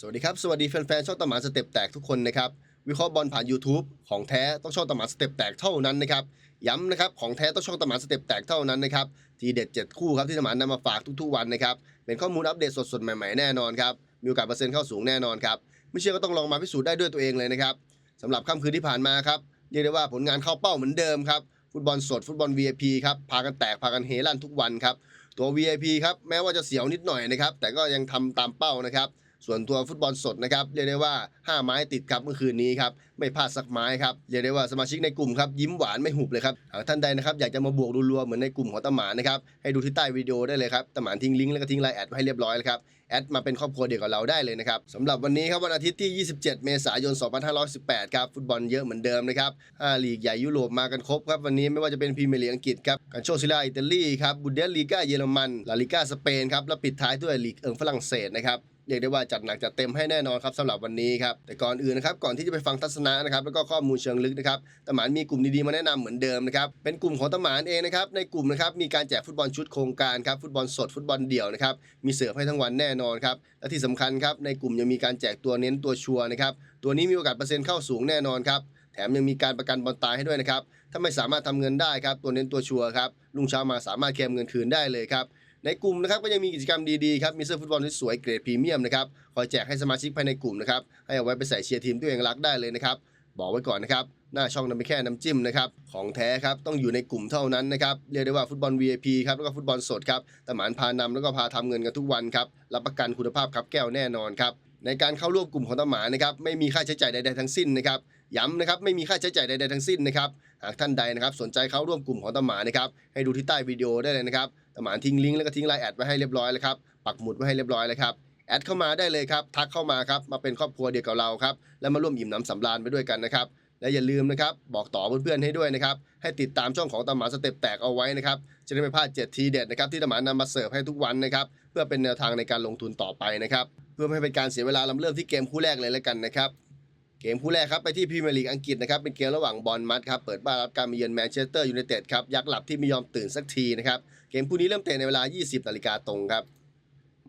สวัสดีครับ สวัสดีแฟนๆช่องตะหมาสเต็ปแตกทุกคนนะครับ วิเคราะห์บอลผ่าน YouTube ของแท้ต้องช่องตะหมาสเต็ปแตกเท่านั้นนะครับ ย้ำนะครับของแท้ต้องช่องตะหมาสเต็ปแตกเท่านั้นนะครับทีเด็ด7คู่ครับที่ตะหมานนำมาฝากทุกๆวันนะครับเป็นข้อมูลอัปเดตสดๆใหม่ๆแน่นอนครับมีโอกาสเปอร์เซ็นต์เข้าสูงแน่นอนครับไม่เชื่อก็ต้องลองมาพิสูจน์ได้ด้วยตัวเองเลยนะครับสำหรับค่ำคืนที่ผ่านมาครับเรียกได้ว่าผลงานเข้าเป้าเหมือนเดิมครับฟุตบอลสดฟุตบอล VIP ครับพากันแตกพากันเฮลั่นทุกวันครับตัว VIP ครับแม้ว่าจะเสียวนิดหน่อยนะครับแต่ก็ยังทำตามเป้านะครับ ส่วนตัวฟุตบอลสดนะครับเรียกได้ว่า 5 ไม้ติดครับเมื่อคืนนี้ครับไม่พลาดสักไม้ครับเรียกได้ว่าสมาชิกในกลุ่มครับยิ้มหวานไม่หุบเลยครับหากท่านใดนะครับอยากจะมาบวกรัวๆเหมือนในกลุ่มของตะหมานนะครับให้ดูที่ใต้วิดีโอได้เลยครับตะหมานทิ้งลิงก์แล้วก็ทิ้งไลน์แอดให้เรียบร้อยแล้วครับแอดมาเป็นครอบครัวเดียวกับเราได้เลยนะครับสำหรับวันนี้ครับวันอาทิตย์ที่ 27 เมษายน 2518 ครับฟุตบอลเยอะเหมือนเดิมนะครับ5ลีกใหญ่ยุโรปมากันครบครับวันนี้ไม่ว่าจะเป็นพรีเมียร์ลีกอังกฤษครับกันโชซิล่าอิตาลีครับบุนเดสลีกาเยอรมันลาลิกาสเปนครับแล้วปิดท้ายด้วยลีกเอิงฝรั่งเศสนะครับ เรียกได้ว่าจัดหนักจัดเต็มให้แน่นอนครับสำหรับวันนี้ครับแต่ก่อนอื่นนะครับก่อนที่จะไปฟังทัศนะนะครับแล้วก็ข้อมูลเชิงลึกนะครับตหมานมีกลุ่มดีๆมาแนะนำเหมือนเดิมนะครับเป็นกลุ่มของตหมานเองนะครับในกลุ่มนะครับมีการแจกฟุตบอลชุดโครงการครับฟุตบอลสดฟุตบอลเดี่ยวนะครับมีเสิร์ฟให้ทั้งวันแน่นอนครับและที่สำคัญครับในกลุ่มยังมีการแจกตัวเน้นตัวชัวร์นะครับตัวนี้มีโอกาสเปอร์เซ็นต์เข้าสูงแน่นอนครับแถมยังมีการประกันบอลตายให้ด้วยนะครับถ้าไม่สามารถทำเงินได้ครับตัวเน้นตัวชัวร์ครับลุงเช้ามาสามารถเคลมเงินคืนได้เลยครับ ในกลุ่มนะครับก็ยังมีกิจกรรมดีๆครับมีเสื้อฟุตบอลสวยๆเกรดพรีเมียมนะครับคอยแจกให้สมาชิกภายในกลุ่มนะครับให้เอาไว้ไปใส่เชียร์ทีมตัวเองรักได้เลยนะครับบอกไว้ก่อนนะครับหน้าช่องนั้นไม่แค่น้ำจิ้มนะครับของแท้ครับต้องอยู่ในกลุ่มเท่านั้นนะครับเรียกได้ว่าฟุตบอล VIP ครับแล้วก็ฟุตบอลสดครับตหมานพานำแล้วก็พาทำเงินกันทุกวันครับรับประกันคุณภาพครับแก้วแน่นอนครับในการเข้าร่วมกลุ่มของตหมานะครับไม่มีค่าใช้จ่ายใดๆทั้งสิ้นนะครับย้ำนะครับไม่มีค่าใช้จ่ายใดๆทั้งสิ้นนะครับหากท่านใดนะครับสนใจเข้าร่วมกลุ่มของตหมานะครับให้ดูที่ใต้วิดีโอได้เลยนะครับ หมานทิ้งลิงก์แล้วก็ทิ้งไลน์แอดไว้ให้เรียบร้อยแล้วครับปักหมุดไว้ให้เรียบร้อยแล้วครับแอดเข้ามาได้เลยครับทักเข้ามาครับมาเป็นครอบครัวเดียวกับเราครับแล้วมาร่วมอิ่มน้ำสำราญไปด้วยกันนะครับและอย่าลืมนะครับบอกต่อเพื่อนๆให้ด้วยนะครับให้ติดตามช่องของตะหมานสเต็ปแตกเอาไว้นะครับจะได้ไม่พลาด7ทีเด็ดนะครับที่ตะหมานนำมาเสิร์ฟให้ทุกวันนะครับเพื่อเป็นแนวทางในการลงทุนต่อไปนะครับเพื่อไม่ให้เป็นการเสียเวลาเราเริ่มที่เกมคู่แรกเลยแล้วกันนะครับเกมคู่แรกครับไปที่พรีเมียร์ลีกอังกฤษนะครับเป็นเกมระหว่างบอลมัดครับเปิดบ้านรับการมาเยือนแมนเชสเตอร์ยูไนเต็ดครับยักษ์หลับที่ไม่ยอมตื่นสักทีนะครับ เกมคู่นี้เริ่มเตะในเวลา 20นาฬิกาตรงครับ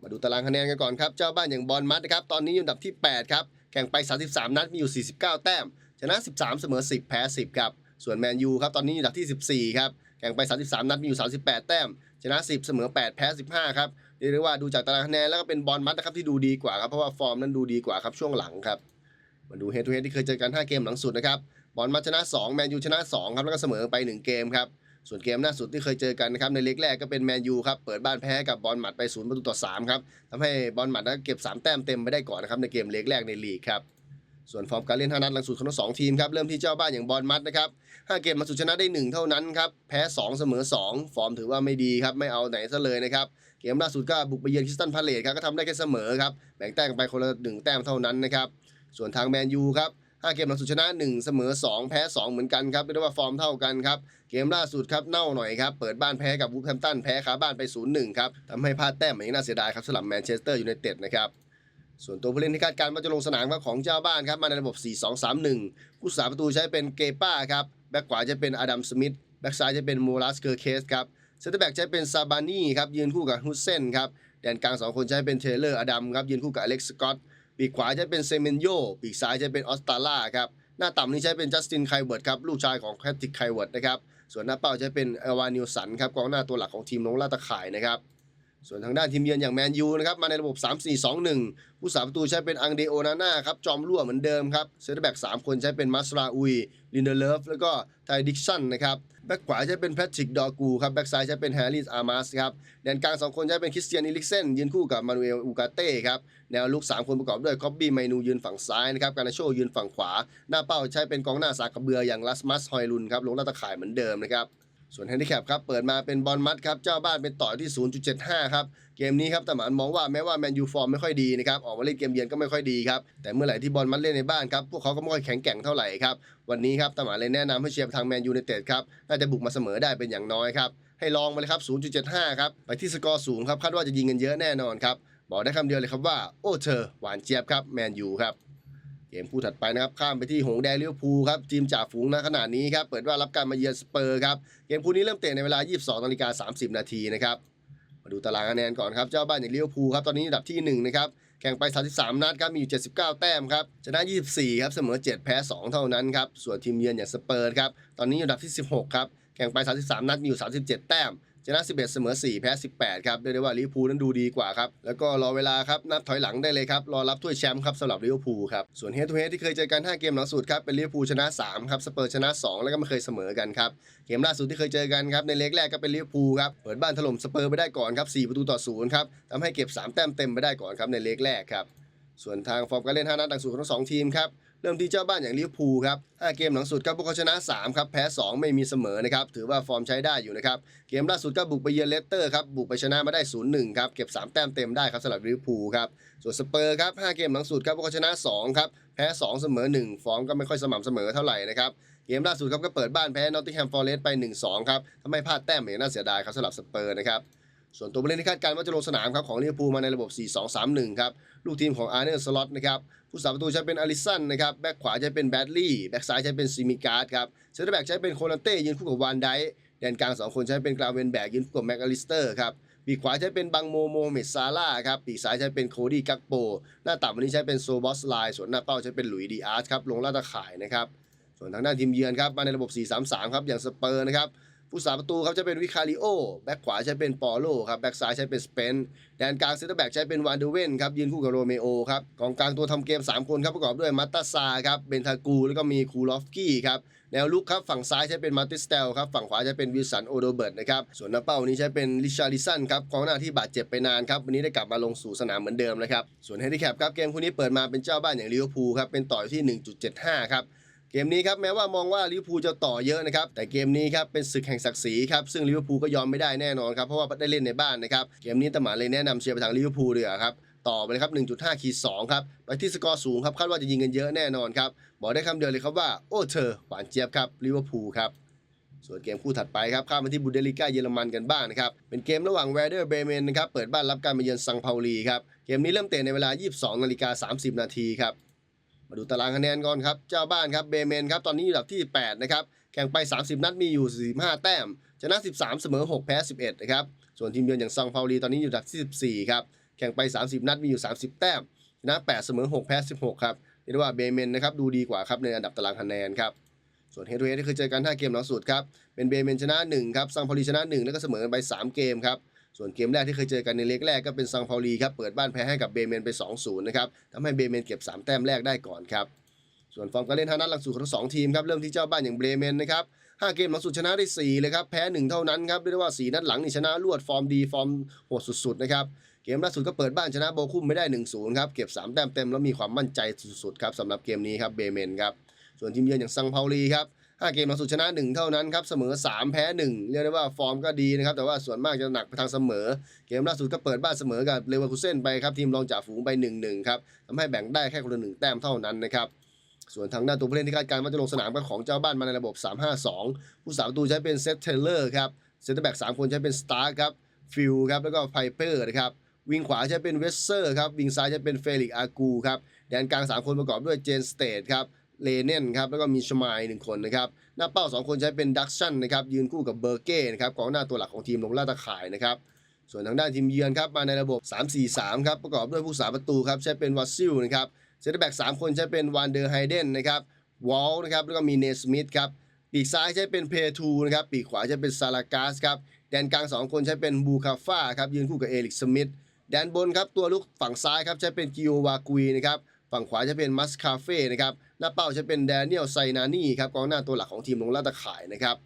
มาดูตารางคะแนนกันก่อนครับ เจ้าบ้านอย่างบอลมัดนะครับ ตอนนี้อยู่อันดับที่ 8 ครับ แข่งไป 33 นัด มีอยู่ 49 แต้ม ชนะ 13 เสมอ 10 แพ้ 10 ครับ ส่วนแมนยูครับ ตอนนี้อยู่อันดับที่ 14 ครับ แข่งไป 33 นัด มีอยู่ 38 แต้ม ชนะ 10 เสมอ 8 แพ้ 15 ครับเรียกได้ว่าดูจากตารางคะแนนแล้วก็เป็นบอลมัดนะครับที่ดูดีกว่าครับเพราะว่าฟอร์มนั้นดูดีกว่าครับช่วงหลังครับมาดูเฮดทูเฮดที่เคยเจอกัน 5 เกมหลังสุดนะครับบอลมัดชนะ 2 แมนยูชนะ 2 ครับ แล้วก็เสมอไป 1 เกมครับ ส่วนเกมล่าสุดที่เคยเจอกันนะครับในเล็กแรกก็เป็นแมนยูครับเปิดบ้านแพ้กับบอลหมัดไป0ประตูต่อ3ครับทำให้บอลหมัดนั้นเก็บ 3 แต้มเต็มไปได้ก่อนนะครับในเกมเล็กแรกในลีกครับส่วนฟอร์มการเล่น5นัดหลังสุดของทั้งสองทีมครับเริ่มที่เจ้าบ้านอย่างบอลมัดนะครับ5เกมมาสุดชนะได้ 1 เท่านั้นครับแพ้ 2 เสมอ 2 ฟอร์มถือว่าไม่ดีครับไม่เอาไหนซะเลยนะครับเกมล่าสุดก็บุกไปเยือนคริสตันพาเลตครับก็ทำได้แค่เสมอครับแบ่งแต้มไปคนละหนึ่งแต้มเท่านั้นนะครับส่วนทางแมนยูครับ 5 เกมหลังสุดชนะ 1 เสมอ 2 แพ้ 2 เหมือนกันครับเรียกได้ว่าฟอร์มเท่ากันครับเกมล่าสุดครับเน่าหน่อยครับเปิดบ้านแพ้กับวูฟแฮมตันแพ้ขาบ้านไป 0-1 ครับทำให้พลาดแต้มอย่างน่าเสียดายครับสำหรับแมนเชสเตอร์ยูไนเต็ดนะครับส่วนตัวผู้เล่นที่คาดการณ์ว่าจะลงสนามครับของเจ้าบ้านครับมาในระบบ 4-2-3-1ผู้สาประตูใช้เป็นเกป้าครับแบ็กขวาจะเป็นอดัมสมิธแบ็กซ้ายจะเป็นโมรัสเกอร์เคสครับเซนเตอร์แบ็กใช้เป็นซาบานี่ครับยืนคู่กับฮุสเซนครับแดนกลางสองคนใช้เป็นเทเลอร์อดัมครับยืนคู่กับอเล็กซ์สกอต ปีกขวาใช้เป็นเซเมนโยปีกซ้ายใช้เป็นออสตาล่าครับ หน้าต่ำนี้ใช้เป็นจัสตินไคเวิร์ดครับ ลูกชายของแคทติกไคเวิร์ดนะครับ ส่วนหน้าเป้าใช้เป็นเอวานิวสันครับ กองหน้าตัวหลักของทีมลงลาตะข่ายนะครับ ส่วนทางด้านทีมเยือนอย่างแมนยูนะครับมาในระบบ 3-4-2-1 ผู้สาประตูใช้เป็นอังเดโอนาน่าครับจอมรั่วเหมือนเดิมครับเซนเตอร์แบ็ก3คนใช้เป็นมัสราอุยลินเดเลฟแล้วก็ไทดิกชันนะครับแบ็กขวาใช้เป็นแพทริกดอกูครับแบ็กซ้ายใช้เป็นแฮร์ริสอาร์มาสครับแดนกลาง 2 คนใช้เป็นคริสเตียนอิลิกเซนยืนคู่กับมานูเอลอูกาเต้ครับแนวลุก 3 คนประกอบด้วยคอบบี้ไมนูยืนฝั่งซ้ายนะครับการนาโชยืนฝั่งขวา หน้าเป้าใช้เป็นกองหน้าสากกระเบืออย่างลัสมัสฮอยลุนครับลงหน้าตะข่ายเหมือนเดิมนะครับ ส่วนแฮนดิแคปครับเปิดมาเป็นบอลมัดครับเจ้าบ้านเป็นต่อที่ 0.75 ครับ เกมนี้ครับต่หมานมองว่าแม้ว่าแมนยูฟอร์มไม่ค่อยดีนะครับออกมาเล่นเกมเยือนก็ไม่ค่อยดีครับ แต่เมื่อไหร่ที่บอลมัดเล่นในบ้านครับพวกเขาก็ไม่ค่อยแข็งแกร่งเท่าไหร่ครับ วันนี้ครับตาหมานเลยแนะนำให้เชียร์ทางแมนยูไนเต็ดครับน่าจะบุกมาเสมอได้เป็นอย่างน้อยครับให้ลองมาเลยครับ 0.75 ครับไปที่สกอร์สูงครับคาดว่าจะยิงกันเยอะแน่นอนครับบอกได้คำเดียวเลยครับว่าโอ้เธอหวานเจี๊ยบครับแมนยูครับ เกมคู่ถัดไปนะครับข้ามไปที่หงแดงลิเวอร์พูลครับทีมจ่าฝูงณขณะนี้ครับเปิดว่ารับการมาเยือนสเปอร์ครับเกมคู่นี้เริ่มเตะในเวลา 22นาฬิกา30 นาทีนะครับมาดูตารางคะแนนก่อนครับเจ้าบ้านอย่างลิเวอร์พูลครับตอนนี้อันดับที่1นะครับแข่งไป 33 นัดครับมีอยู่79 แต้มครับชนะ24ครับเสมอ 7 แพ้ 2 เท่านั้นครับส่วนทีมเยือนอย่างสเปอร์ครับตอนนี้อยู่อันดับที่ 16ครับแข่งไป 33 นัดมีอยู่ 37 แต้ม ชนะ 11 เสมอ 4 แพ้ 18 ครับเรียกได้ว่าลิเวอร์พูลนั้นดูดีกว่าครับ แล้วก็รอเวลาครับ นับถอยหลังได้เลยครับ รอรับถ้วยแชมป์ครับสำหรับลิเวอร์พูลครับ ส่วนเฮดทูเฮดที่เคยเจอกัน 5 เกมหลังสุดครับ เป็นลิเวอร์พูลชนะ 3 ครับ สเปอร์ชนะ 2 แล้วก็ไม่เคยเสมอกันครับ เกมล่าสุดที่เคยเจอกันครับ ในเล็กแรกก็เป็นลิเวอร์พูลครับ เปิดบ้านถล่มสเปอร์ไปได้ก่อนครับ 4 ประตูต่อ 0 ครับทำให้เก็บ 3 แต้มเต็มไปได้ก่อนครับในเล็กแรกครับส่วนทางฟอร์มการเล่น5นัดหลังสุดของทั้งสองทีมครับ เริ่มที่เจ้าบ้านอย่างลิเวอร์พูลครับ5เกมหลังสุดครับพวกเขาชนะ3ครับแพ้ 2 ไม่มีเสมอนะครับถือว่าฟอร์มใช้ได้อยู่นะครับเกมล่าสุดก็บุกไปเยือนเลสเตอร์ครับบุกไปชนะมาได้ 0-1ครับเก็บ 3 แต้มเต็มได้ครับสำหรับลิเวอร์พูลครับส่วนสเปอร์ครับ5เกมหลังสุดครับพวกเขาชนะ2ครับแพ้ 2 เสมอ 1 ฟอร์มก็ไม่ค่อยสม่ำเสมอเท่าไหร่นะครับเกมล่าสุดครับก็เปิดบ้านแพ้นอตติงแฮมฟอร์เรสต์ไป 1-2ครับทำให้พลาดแต้มอย่างน่าเสียดายครับสำหรับสเปอร์นะครับส่วนตัวผู้เล่นที่คาดการณ์ว่าจะลงสนามครับของลิเวอร์พูลมาในระบบ 4-2-3-1 ครับ ลูกทีมของอาร์เนอร์สล็อตนะครับ ผู้สาประตูใช้เป็นอาริสันนะครับแบ็คขวาใช้เป็นแบดลี่แบ็คซ้ายใช้เป็นซิมิการ์ดครับเซนเตอร์แบ็กใช้เป็นโคนาเต้ยืนคู่กับวานไดแดนกลาง2คนใช้เป็นกราเวนแบกยืนคู่กับแม็กอลิสเตอร์ครับปีกขวาใช้เป็นบังโมโมเมดซาร่าครับปีกซ้ายใช้เป็นโคดี้กักโป หน้าต่ำวันนี้ใช้เป็นโซบอสไลส่วนหน้าเป้าใช้เป็นหลุยดีอาร์ตครับลงล่าตะข่ายนะครับส่วนทางด้านทีมเยือนครับมาในระบบ 4-3-3 ครับอย่างสเปอร์นะครับ ผู้สาประตูครับจะเป็นวิคาริโอ แบ็คขวาใช้เป็นปอโลครับแบ็คซ้ายใช้เป็นสเปนแดนกลางเซนเตอร์แบ็กใช้เป็นวานเดเวนครับยืนคู่กับโรเมโอครับกองกลางตัวทำเกม 3 คนครับประกอบด้วยมัตตาซาครับเบนทากู แล้วก็มีคูลอฟกี้ครับแนวลุกครับฝั่งซ้ายใช้เป็นมาร์ติสเตลครับฝั่งขวาใช้เป็นวิลสันโอโดเบิร์ตนะครับส่วนหน้าเป้านี้ใช้เป็นลิชาริสันครับกองหน้าที่บาดเจ็บไปนานครับวันนี้ได้กลับมาลงสู่สนามเหมือนเดิมนะครับส่วนเฮดิแคปครับเกมคู่นี้เปิดมาเป็นเจ้าบ้านอย่างลิเวอร์พูลครับเป็นต่อที่ 1.75 ครับ เกมนี้ครับแม้ว่ามองว่าลิเวอร์พูลจะต่อเยอะนะครับแต่เกมนี้ครับเป็นศึกแห่งศักดิ์ศรีครับซึ่งลิเวอร์พูลก็ยอมไม่ได้แน่นอนครับเพราะว่าได้เล่นในบ้านนะครับเกมนี้ตะหมาเลยแนะนำเชียร์ไปทางลิเวอร์พูลเลยครับต่อไปเลยครับ 1.5 ขีด2ครับ ไปที่สกอร์สูงครับ คาดว่าจะยิงกันเยอะแน่นอนครับ บอกได้คำเดียวเลยครับว่า โอ้เธอ หวานเจี๊ยบครับ ลิเวอร์พูลครับ ส่วนเกมคู่ถัดไปครับ ข้ามมาที่บูเดลิก้าเยอรมันกันบ้างนะครับ เป็นเกมระหว่างแวเดอร์เบเมนนะครับ เปิดบ้านรับการมาเยือนซังเปาลีครับ เกมนี้เริ่มเตะในเวลา 22นาฬิกา30 นาทีครับ มาดูตารางคะแนนก่อนครับ เจ้าบ้านครับเบเมนครับตอนนี้อยู่อันดับที่ 8 นะครับ แข่งไป 30 นัดมีอยู่ 45 แต้ม ชนะ 13 เสมอ 6 แพ้ 11 นะครับ ส่วนทีมเยือนอย่างซังเปาลีตอนนี้อยู่อันดับที่14 ครับ แข่งไป 30 นัดมีอยู่ 30 แต้ม ชนะ 8 เสมอ 6 แพ้ 16 ครับเรียกว่าเบเมนนะครับดูดีกว่าครับในอันดับตารางคะแนนครับ ส่วนเฮด o ูเฮดที่เคยเจอกัน 5 เกมล่าสุดครับ เป็นเบเมนชนะ 1 ครับซังเปาลีชนะ 1 แล้วก็เสมอกันไป 3 เกมครับ ส่วนเกมแรกที่เคยเจอกันในเล็กแรกก็เป็นซังเปาลีครับเปิดบ้านแพ้ให้กับเบเมนไป 2-0 นะครับทำให้เบเมนเก็บ 3 แต้มแรกได้ก่อนครับส่วนฟอร์มการเล่นห้านัดหลังสุดของทั้งสองทีมครับเริ่มที่เจ้าบ้านอย่างเบเมนนะครับห้าเกมหลังสุดชนะได้ 4 เลยครับ แพ้ 1 เท่านั้นครับเรียกได้ว่า 4 นัดหลังนี่ชนะรวดฟอร์มดีฟอร์มโหดสุดๆนะครับเกมล่าสุดก็เปิดบ้านชนะโบคุมไม่ได้ 1-0 ครับเก็บ 3 แต้มเต็มแล้วมีความมั่นใจสุดๆครับสำหรับเกมนี้ครับเบเมนครับส่วนทีมเยือนอย่างซังเปาลีครับ ห้าเกมหลังสุดชนะ 1 เท่านั้นครับ เสมอ 3 แพ้ 1 เรียกได้ว่าฟอร์มก็ดีนะครับ แต่ว่าส่วนมากจะหนักไปทางเสมอ เกมล่าสุดก็เปิดบ้านเสมอกับเลเวอร์คูเซ่นไปครับ ทีมรองจ่าฝูงไป 1-1 ครับทำให้แบ่งได้แค่คนละหนึ่งแต้มเท่านั้นนะครับส่วนทางด้านตัวผู้เล่นที่คาดการณ์ว่าจะลงสนามก็ของเจ้าบ้านมาในระบบ 3-5-2 ผู้สาประตูใช้เป็นเซตเทเลอร์ครับเซนเตอร์แบ็ก3คนใช้เป็นสตาร์ครับฟิลครับแล้วก็ไพเปอร์นะครับวิงขวาใช้เป็นเวสเซอร์ครับวิงซ้ายใช้เป็นเฟลิกอากูครับแดนกลาง 3 คนประกอบด้วยเจนสเตทครับ เลเนนครับแล้วก็มีชมายหนึ่งคนนะครับหน้าเป้า 2 คนใช้เป็นดักชันนะครับยืนคู่กับเบอร์เก้นะครับกองหน้าตัวหลักของทีมลงล่าตะข่ายนะครับส่วนทางด้านทีมเยือนครับมาในระบบ 3-4-3 ครับประกอบด้วยผู้สาประตูครับใช้เป็นวัสซิลนะครับเซนเตอร์แบ็ก3คนใช้เป็นวันเดอร์ไฮเดนนะครับวอลนะครับแล้วก็มีเนสมิธครับปีกซ้ายใช้เป็นเพทูนะครับปีกขวาใช้เป็นซาลากาสครับแดนกลาง 2 คนใช้เป็นบูคาฟ่าครับยืนคู่กับเอลิกสมิธแดนบนครับตัวลุกฝั่งซ้ายครับใช้เป็นกิโอวากุยนะครับฝั่งขวาจะเป็นมัสคาเฟ่นะครับ หน้าเป้าจะเป็นแดเนียลไซนานี่ครับกองหน้าตัวหลักของทีมลงล่าตะข่ายนะครับ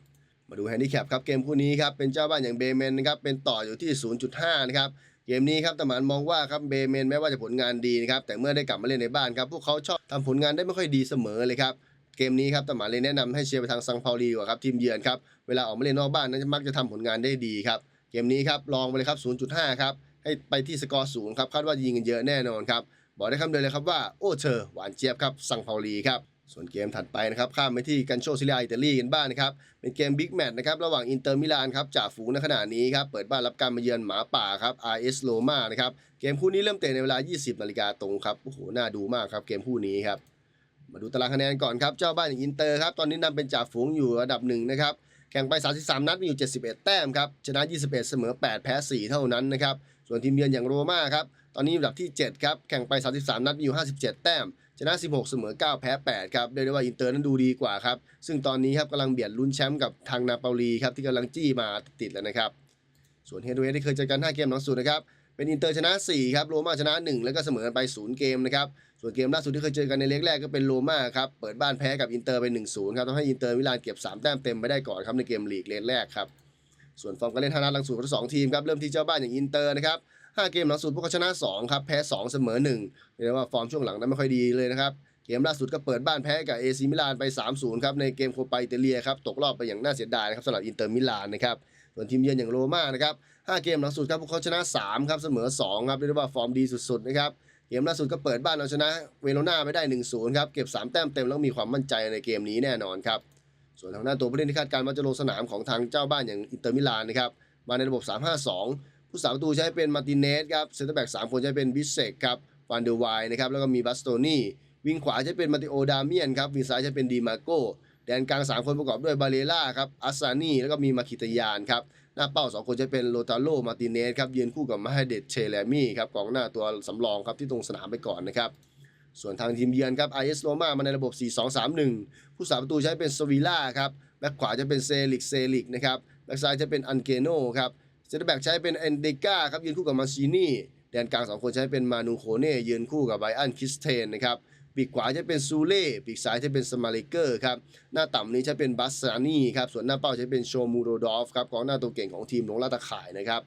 มาดูแฮนดิแคปครับเกมคู่นี้ครับเป็นเจ้าบ้านอย่างเบเมนนะครับเป็นต่ออยู่ที่ 0.5 นะครับเกมนี้ครับตะหมานมองว่าครับเบเมนแม้ว่าจะผลงานดีนะครับแต่เมื่อได้กลับมาเล่นในบ้านครับพวกเขาชอบทำผลงานได้ไม่ค่อยดีเสมอเลยครับเกมนี้ครับตะหมานเลยแนะนำให้เชียร์ไปทางซังเปาลีกว่าครับทีมเยือนครับเวลาออกมาเล่นนอกบ้านนั้นมักจะทำผลงานได้ดีครับเกมนี้ครับลองไปเลยครับ 0.5 ครับให้ไปที่สกอร์สูงครับคาดว่ายิงกันเยอะแน่นอนครับ บอกได้คำเดียวเลยครับว่าโอ้เธอหวานเจี๊ยบครับซังเปาลีครับส่วนเกมถัดไปนะครับข้ามไปที่กันโชซิลีาอิตาลีกันบ้างนะครับเป็นเกมบิ๊กแมตช์นะครับระหว่างอินเตอร์มิลานครับจ่าฝูงในขณะนี้ครับเปิดบ้านรับการมาเยือนหมาป่าครับ RS Roma นะครับเกมคู่นี้เริ่มเตะในเวลา 20นาฬิกาตรงครับโอ้โหน่าดูมากครับเกมคู่นี้ครับมาดูตารางคะแนนก่อนครับเจ้าบ้านอย่างอินเตอร์ครับตอนนี้นำเป็นจ่าฝูงอยู่อันดับหนึ่งนะครับแข่งไป 33 นัดมีอยู่ 71 แต้มครับชนะ 21 เสมอ 8 แพ้ 4 เท่านั้นนะครับ ส่วนทีมเยือนอย่างโรม่าครับตอนนี้อยู่อันดับที่ 7 ครับ แข่งไป 33 นัดมีอยู่ 57 แต้ม ชนะ 16 เสมอ 9 แพ้ 8 ครับเรียกได้ว่าอินเตอร์นั้นดูดีกว่าครับ ซึ่งตอนนี้ครับกำลังเบียดลุ้นแชมป์กับทางนาโปลีครับที่กำลังจี้มาติดแล้วนะครับ ส่วนเฮดเวที่เคยเจอกัน 5 เกมหลังสุดนะครับ เป็นอินเตอร์ชนะ 4 ครับ โรม่าชนะ 1 แล้วก็เสมอกันไป 0 เกมนะครับ ส่วนเกมล่าสุดที่เคยเจอกันในเล็กแรกก็เป็นโรม่าครับ เปิดบ้านแพ้กับอินเตอร์ไป 1-0 ครับทำให้อินเตอร์มิลานเก็บ 3 แต้มเต็มไปได้ก่อนครับในเกมลีกเลกแรกครับ ส่วนฟอร์มการเล่นทานัดหลังสุดของทั้งสองทีมครับเริ่มที่เจ้าบ้านอย่างอินเตอร์นะครับ5เกมหลังสุดพวกเขาชนะ2ครับแพ้ 2 เสมอ1เรียกว่าฟอร์มช่วงหลังนั้นไม่ค่อยดีเลยนะครับเกมล่าสุดก็เปิดบ้านแพ้กับเอซีมิลานไป 3-0ครับในเกมโคปาอิตาเลียครับตกรอบไปอย่างน่าเสียดายนะครับสำหรับอินเตอร์มิลานนะครับส่วนทีมเยือนอย่างโรม่านะครับ5เกมหลังสุดครับพวกเขาชนะ3ครับเสมอ2ครับเรียกได้ว่าฟอร์มดีสุดๆนะครับเกมล่าสุดก็เปิดบ้านเราชนะเวโรนาไปได้ 1-0 ครับ เก็บ 3 แต้มเต็มแล้วมีความมั่นใจในเกมนี้แน่นอนครับ ส่วนทางด้านตัวผู้เล่นที่คาดการณ์ว่าจะลงสนามของทางเจ้าบ้านอย่างอินเตอร์มิลานนะครับมาในระบบ 3-5-2 ผู้สาประตูใช้เป็นมาร์ติเนสครับเซนเตอร์แบ็ก3คนใช้เป็นบิเซกครับฟานเดอร์ไวนะครับแล้วก็มีบัสโตนี่วิงขวาใช้เป็นมาติโอดาเมียนครับวิงซ้ายใช้เป็นดีมาโกแดนกลาง 3 คนประกอบด้วยบาเลล่าครับอัสซานีแล้วก็มีมาคิตยานครับหน้าเป้า 2 คนจะเป็นโลตาโลมาติเนสครับยืนคู่กับมาฮเดตเชเลมี่ครับกองหน้าตัวสำรองครับที่ตรงสนามไปก่อนนะครับ ส่วนทางทีมเยือนครับไอเอสโรมามาในระบบ 4-2-3-1 ผู้สาประตูใช้เป็นสวีล่าครับแบ็คขวาจะเป็นเซลิกเซลิกนะครับแบ็คซ้ายจะเป็นอันเกโนครับเซนเตอร์แบ็กใช้เป็นเอนเดกาครับยืนคู่กับมาชินีแดนกลางสองคนใช้เป็นมานูโคเน่ยืนคู่กับไบอันคิสเทนนะครับปีกขวาจะเป็นซูเล่ปีกซ้ายจะเป็นสมาเลเกอร์ครับหน้าต่ำนี้จะเป็นบัสซานีครับส่วนหน้าเป้าจะเป็นโชมูโรดอฟครับกองหน้าตัวเก่งของทีมลงลาตะข่ายนะครับ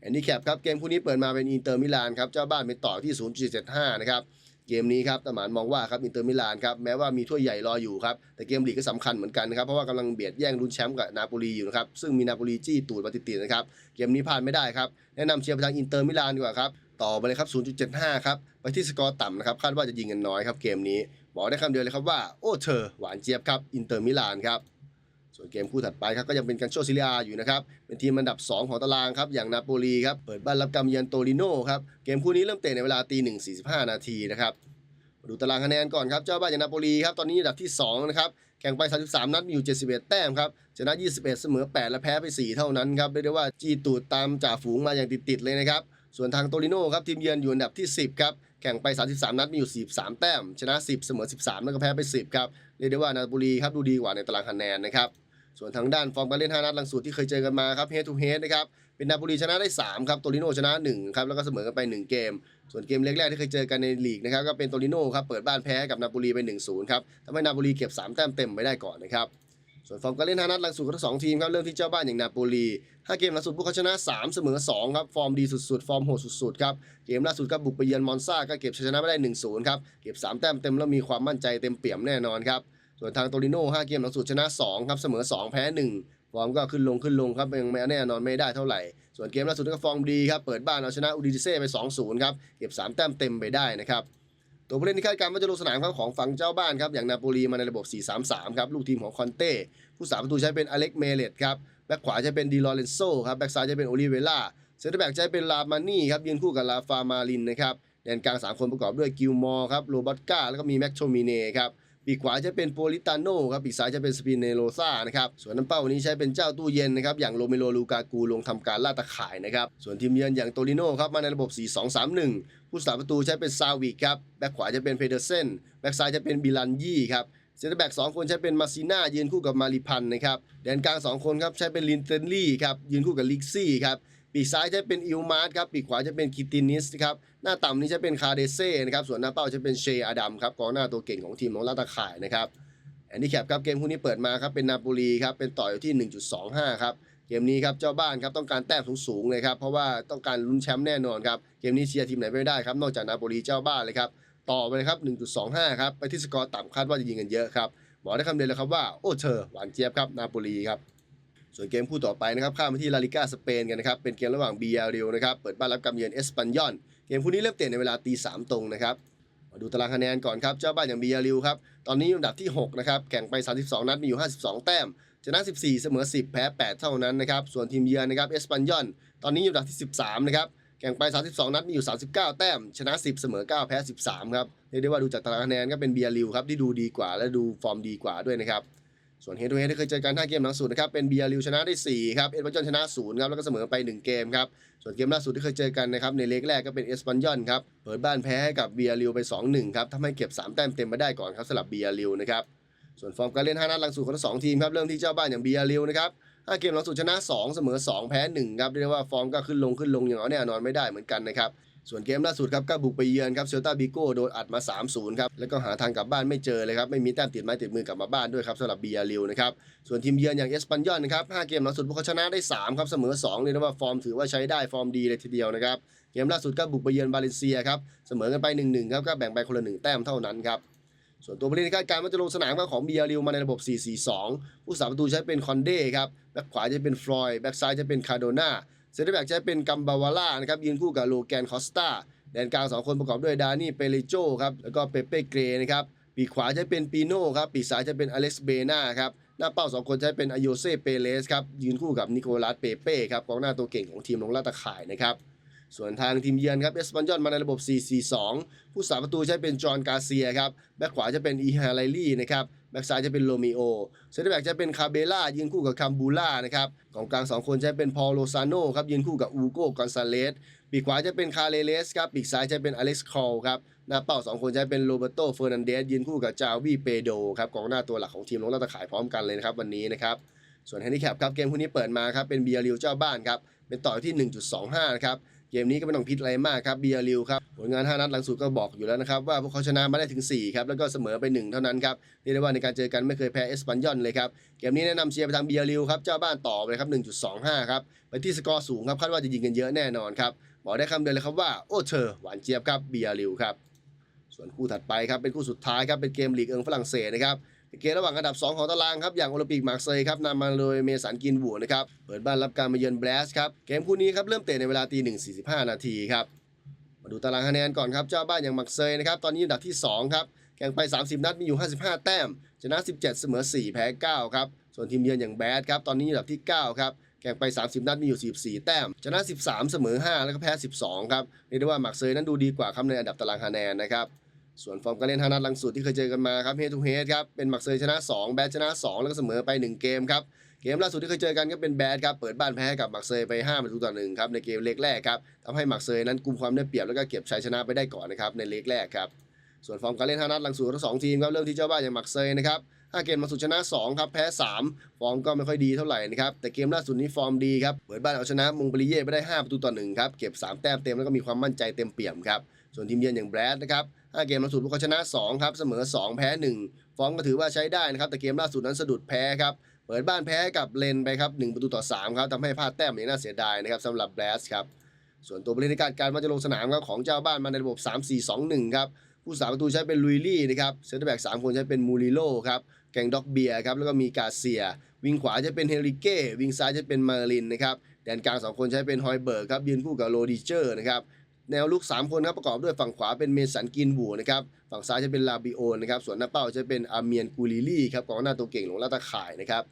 แอนดี้แคปครับเกมคู่นี้เปิดมาเป็นอินเตอร์มิลานครับเจ้าบ้านเป็นต่อที่ 0.75 นะครับ เกมนี้ครับตะหมานมองว่าครับอินเตอร์มิลานครับแม้ว่ามีถ้วยใหญ่รออยู่ครับแต่เกมลีกก็สำคัญเหมือนกันนะครับเพราะว่ากำลังเบียดแย่งลุ้นแชมป์กับนาโปลีอยู่นะครับซึ่งมีนาโปลีจี้ตูดมาติดๆนะครับเกมนี้พลาดไม่ได้ครับแนะนำเชียร์ไปทางอินเตอร์มิลานดีกว่าครับต่อไปเลยครับ 0.75 ครับ ไปที่สกอร์ต่ำนะครับ คาดว่าจะยิงกันน้อยครับเกมนี้ บอกได้คำเดียวเลยครับว่า โอ้เธอ หวานเจี๊ยบครับ อินเตอร์มิลานครับ ส่วนเกมคู่ถัดไปครับก็ยังเป็นกันโชซิเลียอยู่นะครับ เป็นทีมอันดับ 2 ของตารางครับ อย่างนาโปลีครับ เปิดบ้านรับกำเยือนโตริโน่ครับ เกมคู่นี้เริ่มเตะในเวลาตีหนึ่งสี่สิบห้านาทีนะครับมาดูตารางคะแนนก่อนครับ เจ้าบ้านอย่างนาโปลีครับ ตอนนี้อันดับที่ 2 นะครับ แข่งไป 33 นัดมีอยู่ 71 แต้มครับ ชนะ 21 เสมอ 8 และแพ้ไป 4 เท่านั้นครับเรียกได้ว่าจีตูดตามจ่าฝูงมาอย่างติดๆเลยนะครับ ส่วนทางโตริโน่ครับทีมเยือนอยู่อันดับที่ 10 ครับ แข่งไป 33 นัดมีอยู่ 43 แต้ม ชนะ 10 เสมอ 13 แล้วก็แพ้ไป 10 ครับ เรียกได้ว่านาโปลีครับดูดีกว่าในตารางคะแนนนะครับ ส่วนทางด้านฟอร์มการเล่น 5 นัดหลังสุดที่เคยเจอกันมาครับ head to head นะครับเป็นนาโปลีชนะได้ 3 ครับโตริโนชนะ1ครับแล้วก็เสมอกันไป 1 เกม ส่วนเกมแรกๆที่เคยเจอกันในลีกนะครับก็เป็นโตริโนครับเปิดบ้านแพ้กับนาโปลีไป 1-0 ครับทำให้นาโปลีเก็บ 3 แต้มเต็มไปได้ก่อนนะครับส่วนฟอร์มการเล่น5นัดหลังสุดของทั้งสองทีมครับเริ่มที่เจ้าบ้านอย่างนาโปลี5เกมลังสุดพวกเขาชนะ 3 เสมอ 2 ครับ ฟอร์มดีสุดๆ ฟอร์มโหดสุดๆครับเกมล่าสุดก็บุกไปเยือนมอนซาก็เก็บชัยชนะไม่ได้ 1-0 ครับ เก็บ 3 แต้มเต็มแล้วมีความมั่นใจเต็มเปี่ยมแน่นอนครับ ส่วนทางโตริโน่5เกมหลังสุดชนะ2ครับเสมอ 2 แพ้ 1 ฟอร์มก็ขึ้นลงขึ้นลงครับยังไม่แน่นอนไม่ได้เท่าไหร่ ส่วนเกมล่าสุดก็ฟอร์มดีครับเปิดบ้านเอาชนะอูดิเซ่ไป2-0ครับเก็บ 3 แต้มเต็มไปได้นะครับตัวผู้เล่นที่คาดการณ์ว่าจะลงสนามครับของฝั่งเจ้าบ้านครับอย่างนาโปลีมาในระบบ 4-3-3 ครับลูกทีมของคอนเต้ผู้สาประตูใช้เป็นอเล็กเมเลตครับแบ็คขวาใช้เป็นดีลอเรนโซครับแบ็คซ้ายใช้เป็นโอลิเวล่าเซนเตอร์แบ็กใช้เป็นลามานี่ครับยืนคู่กับลาฟามาลินนะครับแดนกลาง 3 คนประกอบด้วยกิลมอร์ครับโรบัตกาแล้วก็มีแม็กโชมิเน่ครับ ปีกขวาจะเป็นโปลิตาโน่ครับปีกซ้ายจะเป็นสปินเนโรซ่านะครับส่วนน้ำเป้าวันนี้ใช้เป็นเจ้าตู้เย็นนะครับอย่างโรเมโลลูกากูลงทำการล่าตะข่ายนะครับส่วนทีมเยือนอย่างโตริโน่ครับมาในระบบ 4-2-3-1 ผู้สาประตูใช้เป็นซาวิกครับแบ็คขวาจะเป็นเพเดอร์เซนแบ็คซ้ายจะเป็นบิลันยี่ครับเซนเตอร์แบ็กสองคนใช้เป็นมาซิน่ายืนคู่กับมาริพันธ์นะครับแดนกลาง 2 คนครับใช้เป็นลินเทนลี่ครับยืนคู่กับลิกซี่ครับ ปีกซ้ายจะเป็นอิลมาร์ครับปีกขวาจะเป็นคิตินิสครับหน้าต่ำนี้จะเป็นคาเดเซ่นะครับส่วนหน้าเป้าจะเป็นเชอดัมครับกองหน้าตัวเก่งของทีมของลาตาข่ายนะครับแอนดี้แคปครับเกมคู่นี้เปิดมาครับเป็นนาโปลีครับเป็นต่ออยู่ที่ 1.25 ครับเกมนี้ครับเจ้าบ้านครับต้องการแต้มสูงๆเลยครับเพราะว่าต้องการลุ้นแชมป์แน่นอนครับเกมนี้เชียร์ทีมไหนไม่ได้ครับนอกจากนาโปลีเจ้าบ้านเลยครับต่อไปเลยครับ 1.25 ครับไปที่สกอร์ต่ำคาดว่าจะยิงกันเยอะครับบอกได้คำเดียวเลยครับว่าโอ้เธอหวานเจี๊ยบครับนาโปลีครับ ส่วนเกมคู่ต่อไปนะครับข้ามไปที่ลาลิก้าสเปนกันนะครับเป็นเกมระหว่างบีอาริลนะครับเปิดบ้านรับกำเยือนเอสปันยอนเกมคู่นี้เริ่มเตะในเวลาตีสามตรงนะครับมาดูตารางคะแนนก่อนครับเจ้าบ้านอย่างบีอาริลครับตอนนี้อยู่อันดับที่6นะครับแข่งไป 32 นัดมีอยู่ 52 แต้มชนะ 14 เสมอ 10 แพ้ 8 เท่านั้นนะครับส่วนทีมเยือนนะครับเอสปันยอนตอนนี้อยู่อันดับที่ 13นะครับแข่งไป 32 นัดมีอยู่ 39 แต้ม ชนะ 10 เสมอ 9 แพ้ 13 ครับเรียกได้ว่าดูจากตารางคะแนนก็เป็นเบียริลครับที่ดูดีกว่าและดูฟอร์มดีกว่าด้วยนะครับ ส่วนเฮดทูเฮดที่เคยเจอกัน5เกมหลังสุดนะครับเป็นเบียริวชนะได้4ครับเอสปันยอนชนะ0ครับแล้วก็เสมอไป 1 เกมครับส่วนเกมล่าสุดที่เคยเจอกันนะครับในเลกแรกก็เป็นเอสปันยอนครับเปิดบ้านแพ้ให้กับเบียริวไป 2-1ครับทำให้เก็บ 3 แต้มเต็มมาได้ก่อนครับสำหรับเบียริวนะครับส่วนฟอร์มการเล่น5นัดหลังสุดของทั้งสองทีมครับเริ่มที่เจ้าบ้านอย่างเบียริวนะครับ5เกมหลังสุดชนะ 2 เสมอ 2 แพ้1ครับเรียกว่าฟอร์มก็ขึ้นลงขึ้นลงอย่างเอาแน่นอนไม่ได้เหมือนกันนะครับ ส่วนเกมล่าสุดครับก็บุกไปเยือนครับเซลตาบิโก้โดนอัดมา 3-0 ครับ แล้วก็หาทางกลับบ้านไม่เจอเลยครับ ไม่มีแต้มติดไม้ติดมือกลับมาบ้านด้วยครับสำหรับเบียริวนะครับ ส่วนทีมเยือนอย่างเอสปันยอนนะครับ5เกมหลังสุดพวกเขาชนะได้ 3 ครับ เสมอ 2 เลยนะว่าฟอร์มถือว่าใช้ได้ฟอร์มดีเลยทีเดียวนะครับ เกมล่าสุดก็บุกไปเยือนบาเลนเซียครับ เสมอกันไป 1-1 ครับก็แบ่งไปคนละ1แต้มเท่านั้นครับส่วนตัวผู้เล่นคาดการณ์ว่าจะลงสนามก็ของเบียริวมาในระบบ 4-4-2 ผู้สาประตูใช้เป็นคอนเด้ครับ แบ็คขวาจะเป็นฟลอยด์แบ็คซ้ายจะเป็นคาโดนา เซนเตอร์แบ็กจะเป็นกัมบาวาร่านะครับยืนคู่กับโลแกนคอสตาแดนกลาง2คนประกอบด้วยดานี่เปเรโจครับแล้วก็เปเป้เกรนะครับปีขวาจะเป็นปีโน่ครับปีซ้ายจะเป็นอเล็กซ์เบนาครับหน้าเป้า2คนจะเป็นอโยเซเปเรสครับยืนคู่กับนิโคลัสเปเป้ครับกองหน้าตัวเก่งของทีมลงลาตะข่ายนะครับส่วนทางทีมเยือนครับเอสปันยอนมาในระบบ 4-4-2 ผู้สาประตูใช้เป็นจอห์นกาเซียครับ แบ็คขวาจะเป็นอีฮาไลลี่นะครับ แบ็คซ้ายจะเป็นโรมิโอเซนเตอร์แบ็กจะเป็นคาเบล่ายืนคู่กับคัมบูล่านะครับกองกลาง2คนจะเป็นพอลโลซาโนครับยืนคู่กับอูโกกอนซาเลสปีกขวาจะเป็นคาเลเลสครับปีกซ้ายจะเป็นอเล็กซ์คอลครับหน้าเป้า 2 คนจะเป็นโรเบโตเฟอร์นันเดสยืนคู่กับจาวีเปโดครับกองหน้าตัวหลักของทีมลงลาตะข่ายพร้อมกันเลยนะครับวันนี้นะครับส่วนแฮนดิแคปครับเกมคู่นี้เปิดมาครับเป็นเบียริวเจ้าบ้านครับเป็นต่อที่ 1.25นะครับ เกมนี้ก็ไม่ต้องพิดอะไรมากครับเบียริวครับผลงาน 5 นัดหลังสุดก็บอกอยู่แล้วนะครับ ว่าพวกเขาชนะมาได้ถึง 4 ครับ แล้วก็เสมอไป 1 เท่านั้นครับเรียกได้ว่าในการเจอกันไม่เคยแพ้เอสปันยอนเลยครับ เกมนี้แนะนำเชียร์ไปทางเบียริวครับ เจ้าบ้านต่อไปครับ 1.25 ครับ ไปที่สกอร์สูงครับคาดว่าจะยิงกันเยอะแน่นอนครับบอกได้คำเดียวเลยครับว่าโอ้เธอหวานเจี๊ยบครับเบียริวครับส่วนคู่ถัดไปครับเป็นคู่สุดท้ายครับเป็นเกมลีกเอิงฝรั่งเศสนะครับ เกมระหว่างอันดับ 2 ของตารางครับอย่างโอลิมปิกมาร์เซย์ครับนำมาโดยเมสันกินบูนะครับเปิดบ้านรับการมาเยือนแบรสครับเกมคู่นี้ครับเริ่มเตะในเวลาตีหนึ่งสี่สิบห้านาทีครับมาดูตารางคะแนนก่อนครับเจ้าบ้านอย่างมาร์เซย์นะครับตอนนี้อันดับที่2ครับแข่งไป 30 นัดมีอยู่ 55 แต้ม ชนะ 17 เสมอ 4 แพ้ 9 ครับ ส่วนทีมเยือนอย่างแบดครับ ตอนนี้อันดับที่ 9 ครับ แข่งไป 30 นัดมีอยู่ 44 แต้ม ชนะ 13 เสมอ 5 แล้วก็แพ้ 12 ครับ เรียกได้ว่ามาร์เซย์นั้นดูดีกว่าครับในอันดับตารางคะแนนนะครับ ส่วนฟอร์มการเล่น5นัดหลังสุดที่เคยเจอกันมาครับเฮทูเฮดครับเป็นมักเซยชนะ2แบดชนะ 2 แล้วก็เสมอไป 1 เกมครับเกมล่าสุดที่เคยเจอกันก็เป็นแบดครับเปิดบ้านแพ้กับมักเซยไป5ประตูต่อ1ครับในเกมเล็กแรกครับทำให้มักเซยนั้นกุมความได้เปรียบแล้วก็เก็บชัยชนะไปได้ก่อนนะครับในเล็กแรกครับส่วนฟอร์มการเล่น5นัดหลังสุดทั้งสองทีมครับเริ่มที่เจ้าบ้านอย่างมักเซยนะครับ5เกมมาสุดชนะ2ครับแพ้ 3 ฟอร์มก็ไม่ค่อยดีเท่าไหร่นะครับแต่เกมล่าสุดนี้ฟอร์มดีครับเปิดบ้านเอาชนะมงปริเย่ไปได้ 5 ประตูต่อ1ครับเก็บ 3 แต้มเต็มแล้วก็มีความมั่นใจเต็มเปี่ยมครับ ส่วนทีมเยือนอย่างแบรดนะครับ5เกมล่าสุดพวกเขาชนะ2ครับเสมอ 2 แพ้ 1 ฟอร์มก็ถือว่าใช้ได้นะครับ แต่เกมล่าสุดนั้นสะดุดแพ้ครับเปิดบ้านแพ้กับเลนไปครับ1ประตูต่อ3ครับทำให้พลาดแต้มอย่างน่าเสียดายนะครับสำหรับแบรดครับส่วนตัวบริการการว่าจะลงสนามครับของเจ้าบ้านมาในระบบ 3-4-2-1 ครับผู้สาประตูใช้เป็นลุยลี่นะครับเซนเตอร์แบ็กสามคนใช้เป็นมูริโลครับแกงด็อกเบียครับแล้วก็มีกาเซีย วิงขวาจะเป็นเฮริเก้วิงซ้ายจะเป็นมารินนะครับแดนกลาง2คนใช้เป็นฮอยเบิร์กครับยืนคู่กับโรดิเจอร์นะครับ แนวลุก 3 คนครับประกอบด้วยฝั่งขวาเป็นเมสันกินบูนะครับฝั่งซ้ายจะเป็นลาบิโอนนะครับส่วนหน้าเป้าจะเป็นอาเมียนกูลิลี่ครับกองหน้าตัวเก่งหลงลาตาข่ายนะครับ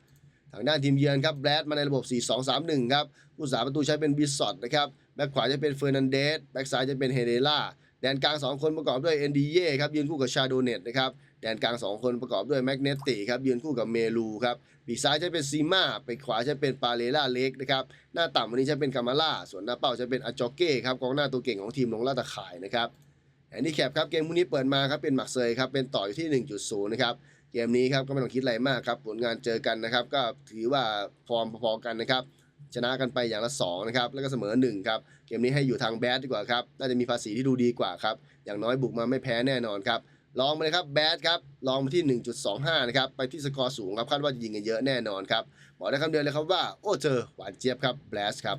ทางด้านทีมเยือนครับแบรดมาในระบบ 4-2-3-1 ครับผู้สาประตูใช้เป็นบิสซอตนะครับแบ็คขวาจะเป็นเฟอร์นันเดสแบ็คซ้ายจะเป็นเฮเดล่าแดนกลาง 2 คนประกอบด้วยเอนดีเย่ครับยืนคู่กับชาโดเนตนะครับ แดนกลาง 2 คนประกอบด้วยแมกเนตติครับยืนคู่กับเมลูครับปีกซ้ายจะเป็นซีมาไปขวาจะเป็นปาเลล่าเล็กนะครับหน้าต่ำวันนี้จะเป็นกามาล่าส่วนหน้าเป้าจะเป็นอาจอกเก้ครับกองหน้าตัวเก่งของทีมลงลาตะข่ายนะครับแอนดี้แคปครับเกมคู่นี้เปิดมาครับเป็นหมักเซยครับเป็นต่ออยู่ที่ 1.0 นะครับเกมนี้ครับก็ไม่ต้องคิดอะไรมากครับผลงานเจอกันนะครับก็ถือว่าฟอร์มพอๆกันนะครับชนะกันไปอย่างละ2นะครับแล้วก็เสมอ1ครับเกมนี้ให้อยู่ทางแบดดีกว่าครับน่าจะมีภาษีที่ดูดีกว่าครับอย่างน้อยบุกมาไม่แพ้แน่นอนครับ ลองมาเลยครับแบดครับลองมาที่ 1.25 นะครับ ไปที่สกอร์สูงครับคาดว่าจะยิงกันเยอะแน่นอนครับบอกได้คำเดียวเลยครับว่า โอ้เจอหวานเจี๊ยบครับแบสครับ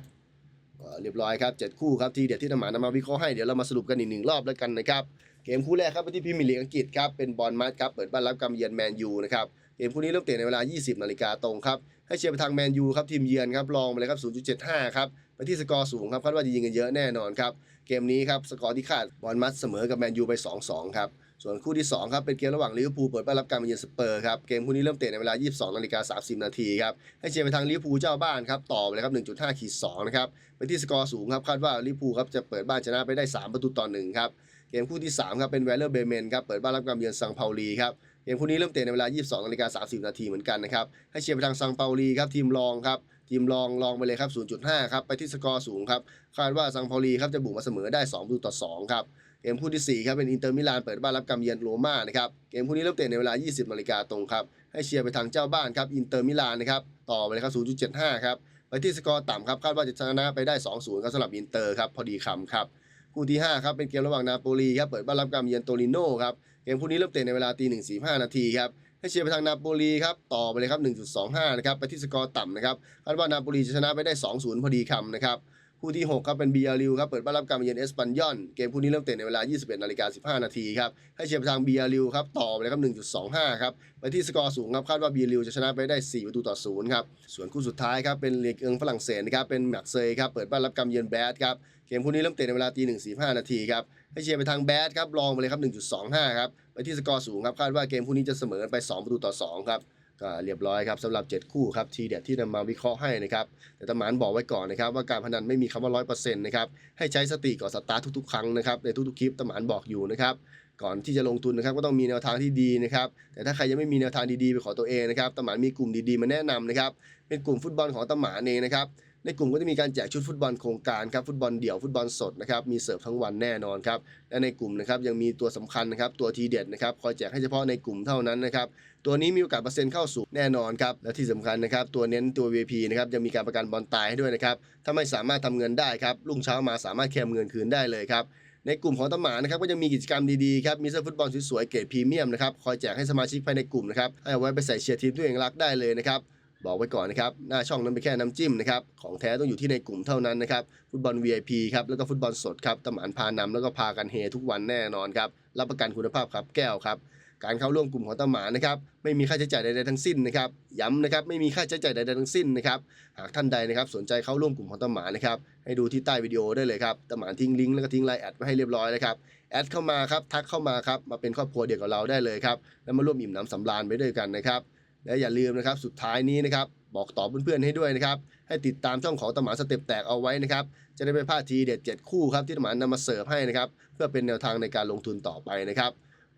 เรียบร้อยครับเจ็ดคู่ครับทีเด็ดที่ทำหมานำมาวิเคราะห์ให้เดี๋ยวเรามาสรุปกันอีกหนึ่งรอบแล้วกันนะครับเกมคู่แรกครับไปที่พรีเมียร์ลีกอังกฤษครับเป็นบอลมัดครับเปิดบ้านรับกำเยือนแมนยูนะครับเกมคู่นี้เริ่มเตะในเวลา 20 นาฬิกาตรงครับให้เชียร์ไปทางแมนยูครับทีมเยือนครับลองไปเลยครับ 0.75 ครับไปที่สกอร์สูงครับคาดว่าจะยิงกันเยอะแน่นอนครับเกมนี้ครับสกอร์ที่คาดบอลมัดเสมอกับแมนยูไป 2-2 ครับ ส่วนคู่ที่ 2 ครับ เป็นเกมระหว่างลิเวอร์พูลเปิดบ้านรับการมาเยือนสเปอร์ครับ เกมคู่นี้เริ่มเตะในเวลา 22นาฬิกา30 นาทีครับ ให้เชียร์ไปทางลิเวอร์พูลเจ้าบ้านครับ ต่อไปเลยครับ 1.5ขีด2นะครับไปที่สกอร์สูงครับ คาดว่าลิเวอร์พูลครับจะเปิดบ้านชนะไปได้ 3 ประตูต่อ1ครับ เกมคู่ที่3ครับ เป็นแวลเลอร์เบเมนครับ เปิดบ้านรับการเยือนซังเปาลีครับ เกมคู่นี้เริ่มเตะในเวลา 22นาฬิกา30 นาทีเหมือนกันนะครับ ให้เชียร์ไปทางซังเปาลีครับทีมรองครับทีมรองรองไปเลยครับ0.5ครับไปที่สกอร์สูงครับคาดว่าซังเปาลีครับจะบุกมาเสมอได้2ประตูต่อ2ครับ เกมคู่ที่ 4 ครับเป็นอินเตอร์มิลานเปิดบ้านรับการเยือนโรม่านะครับเกมคู่นี้เริ่มเตะในเวลา 20นาฬิกาตรงครับให้เชียร์ไปทางเจ้าบ้านครับอินเตอร์มิลานนะครับต่อไปเลยครับ 0.75 ครับไปที่สกอร์ต่ำครับคาดว่าจะชนะไปได้ 2-0ครับสำหรับอินเตอร์ครับพอดีคำครับคู่ที่5ครับเป็นเกมระหว่างนาโปลีครับเปิดบ้านรับการเยือนโตริโน่ครับเกมคู่นี้เริ่มเตะในเวลาตีหนึ่งสี่ห้านาทีครับให้เชียร์ไปทางนาโปลีครับต่อไปเลยครับ1.25นะครับไปที่สกอร์ต่ำนะครับคาดว่านาโปลีจะชนะไปได้ 2-0 พอดีคำนะครับ คู่ที่ 6 ครับเป็นบีอาริวครับเปิดบ้านรับการมาเยือนเอสปันยอนเกมคู่นี้เริ่มเตะในเวลา 21นาฬิกา15 นาทีครับให้เชียร์ไปทางบีอาริวครับต่อไปเลยครับ 1.25 ครับไปที่สกอร์สูงครับคาดว่าบีอาริวจะชนะไปได้ 4 ประตูต่อ 0 ครับ ส่วนคู่สุดท้ายครับเป็นลีกเอิงฝรั่งเศสนะครับเป็นแม็กเซย์ครับเปิดบ้านรับการเยือนแบดครับเกมคู่นี้เริ่มเตะในเวลาตีหนึ่งสี่ห้านาทีครับให้เชียร์ไปทางแบดครับลองไปเลยครับ 1.25 ครับไปที่สกอร์สูงครับคาดว่าเกมคู่นี้จะเสมอไป 2 ประตูต่อ 2 ครับ ก็เรียบร้อยครับสำหรับ 7 คู่ครับทีเด็ดที่นำมาวิเคราะห์ให้นะครับแต่ตะหมานบอกไว้ก่อนนะครับว่าการพนันไม่มีคำว่า100%นะครับให้ใช้สติก่อนสตาร์ททุกๆครั้งนะครับในทุกๆคลิปตะหมานบอกอยู่นะครับก่อนที่จะลงทุนนะครับก็ต้องมีแนวทางที่ดีนะครับแต่ถ้าใครยังไม่มีแนวทางดีๆไปขอตัวเองนะครับตะหมานมีกลุ่มดีๆมาแนะนำนะครับเป็นกลุ่มฟุตบอลของตะหมานเองนะครับในกลุ่มก็จะมีการแจกชุดฟุตบอลโครงการครับฟุตบอลเดี่ยวฟุตบอลสดนะครับมีเสิร์ฟทั้งวันแน่นอนครับและในกลุ่มนะครับยังมีตัวสำคัญนะครับตัวทีเด็ดนะครับคอยแจกให้เฉพาะในกลุ่มเท่านั้นนะครับ ตัวนี้มีโอกาสเปอร์เซ็นต์เข้าสูงแน่นอนครับ และที่สำคัญนะครับตัวเน้นตัว VP นะครับยังมีการประกันบอลตายให้ด้วยนะครับถ้าไม่สามารถทำเงินได้ครับรุ่งเช้ามาสามารถเคมเงินคืนได้เลยครับในกลุ่มของตะหมานะครับก็จะมีกิจกรรมดีๆครับมีเสื้อฟุตบอลสวยๆเกรดพรีเมียมนะครับคอยแจกให้สมาชิกภายในกลุ่มนะครับให้เอาไว้ไปใส่เชียร์ทีมที่ตัวเองรักได้เลยนะครับบอกไว้ก่อนนะครับ หน้าช่องนั้นเป็นแค่น้ำจิ้มนะครับ ของแท้ต้องอยู่ที่ในกลุ่มเท่านั้นนะครับ ฟุตบอล VIP ครับ แล้วก็ฟุตบอลสดครับตหมานพานำแล้วก็พากันเฮทุกวันแน่นอนครับ รับประกันคุณภาพครับแก้วครับ การเข้าร่วมกลุ่มของตหมานะครับไม่มีค่าใช้จ่ายใดๆทั้งสิ้นนะครับย้ำนะครับไม่มีค่าใช้จ่ายใดๆทั้งสิ้นนะครับหากท่านใดนะครับสนใจเข้าร่วมกลุ่มของตหมานะครับให้ดูที่ใต้วิดีโอได้เลยครับตหมานทิ้งลิงก์แล้วก็ทิ้งไลน์แอดไว้ให้เรียบร้อยแล้วครับแอดเข้ามาครับทักเข้ามาครับมาเป็นครอบครัวเดียวกับเราได้เลยครับแล้วมาร่วมอิ่มน้ำสำราญไปด้วยกันนะครับและอย่าลืมนะครับสุดท้ายนี้นะครับบอกต่อเพื่อนๆให้ด้วยนะครับให้ติดตามช่องของตหมานสเต็ปแตกเอาไว้นะครับจะได้ไม่พลาดทีเด็ด7คู่ครับที่ตหมานนำมาเสิร์ฟให้นะครับเพื่อเป็นแนวทางในการลงทุนต่อไปนะครับ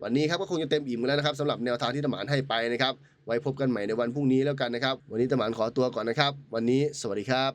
วันนี้ครับก็คงจะเต็มอิ่มกันแล้วนะครับสำหรับแนวทางที่ตหมานให้ไปนะครับ ไว้พบกันใหม่ในวันพรุ่งนี้แล้วกันนะครับ วันนี้ตหมานขอตัวก่อนนะครับ วันนี้สวัสดีครับ